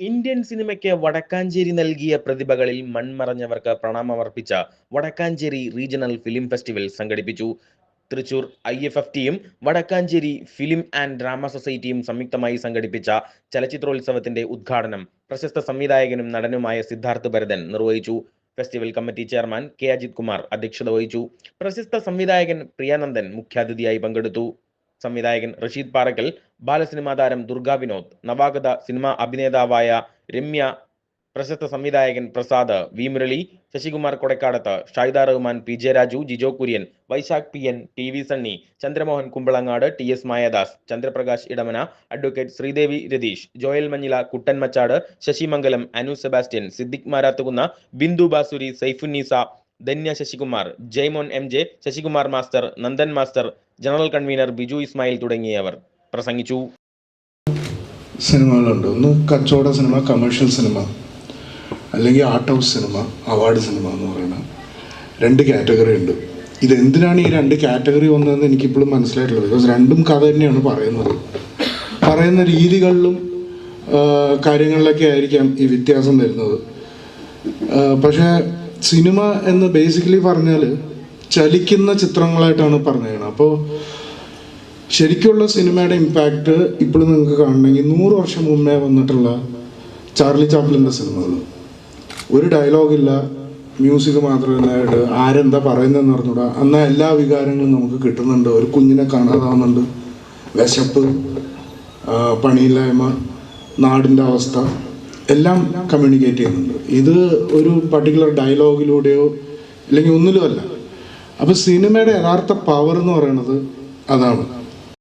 Indian സിനിമയ്ക്ക് വടക്കാഞ്ചേരി നൽകിയ പ്രതിഭകളിൽ മൺമറഞ്ഞവർക്ക് പ്രണാമമർപ്പിച്ച വടക്കാഞ്ചേരി റീജിയണൽ ഫിലിം ഫെസ്റ്റിവൽ സംഘടിപ്പിച്ചു. തൃശൂർ ഐ എഫ് എഫ് ടിയും വടക്കാഞ്ചേരി ഫിലിം ആൻഡ് ഡ്രാമ സൊസൈറ്റിയും സംയുക്തമായി സംഘടിപ്പിച്ച ചലച്ചിത്രോത്സവത്തിന്റെ ഉദ്ഘാടനം പ്രശസ്ത സംവിധായകനും നടനുമായ സിദ്ധാർത്ഥ് ഭരതൻ നിർവഹിച്ചു. Festival committee chairman K Ajith Kumar അധ്യക്ഷത വഹിച്ചു. പ്രശസ്ത സംവിധായകൻ പ്രിയാനന്ദൻ മുഖ്യാതിഥിയായി പങ്കെടുത്തു. സംവിധായകൻ റഷീദ് പാറക്കൽ ബാലസിനിമാ താരം ദുർഗാ വിനോദ് നവാഗത സിനിമാ അഭിനേതാവായ രമ്യ പ്രശസ്ത സംവിധായകൻ Prasad V Murali Sasikumar Kodakkadath Shayida Rahman P J Raju Jijo Kurian Vaishakh P N T V Sunny Chandramohan Kumbalangad T S Mayadas Chandraprakash Edamana advocate Sreedevi Ratheesh Joel Manjila Kuttan Machad Sasimangalam Anu Sebastian Siddique Marathukunnu Bindu Basuri Saifunnisa Dhanya Sasikumar Jaimon M J Sasikumar master Nandan master general convener Biju Ismail തുടങ്ങിയവർ പ്രസംഗിച്ചു. സിനിമകളുണ്ട്. ഒന്ന് കച്ചവട cinema commercial cinema അല്ലെങ്കിൽ art house cinema award cinema എന്ന് പറയുന്ന രണ്ട് category ഉണ്ട്. ഇത് എന്തിനാണ് ഈ രണ്ട് കാറ്റഗറി വന്നതെന്ന് എനിക്കിപ്പോഴും മനസ്സിലായിട്ടുള്ളത് ബിക്കോസ് രണ്ടും കഥ തന്നെയാണ് പറയുന്നത്. പറയുന്ന രീതികളിലും കാര്യങ്ങളിലൊക്കെ ആയിരിക്കാം ഈ വ്യത്യാസം വരുന്നത്. പക്ഷേ സിനിമ എന്ന് ബേസിക്കലി പറഞ്ഞാൽ ചലിക്കുന്ന ചിത്രങ്ങളായിട്ടാണ് പറഞ്ഞത് അപ്പോൾ ശരിക്കുള്ള സിനിമയുടെ ഇമ്പാക്റ്റ് ഇപ്പോഴും നിങ്ങൾക്ക് കാണണമെങ്കിൽ നൂറ് വർഷം മുമ്പേ വന്നിട്ടുള്ള ചാർലി ചാപ്ലിന്റെ സിനിമകൾ ഒരു ഡയലോഗില്ല മ്യൂസിക് മാത്രമായിട്ട് ആരെന്താ പറയുന്നതെന്ന് പറഞ്ഞൂടാ എന്നാൽ എല്ലാ വികാരങ്ങളും നമുക്ക് കിട്ടുന്നുണ്ട്. ഒരു കുഞ്ഞിനെ കാണാതാവുന്നുണ്ട്. വിശപ്പ് പണിയില്ലായ്മ നാടിന്റെ അവസ്ഥ. എല്ലാം കമ്മ്യൂണിക്കേറ്റ് ചെയ്യുന്നുണ്ട്. ഇത് ഒരു പർട്ടിക്കുലർ ഡയലോഗിലൂടെയോ അല്ലെങ്കിൽ ഒന്നിലുമല്ല. അപ്പോൾ സിനിമയുടെ യഥാർത്ഥ പവർ എന്ന് പറയുന്നത് അതാണ്.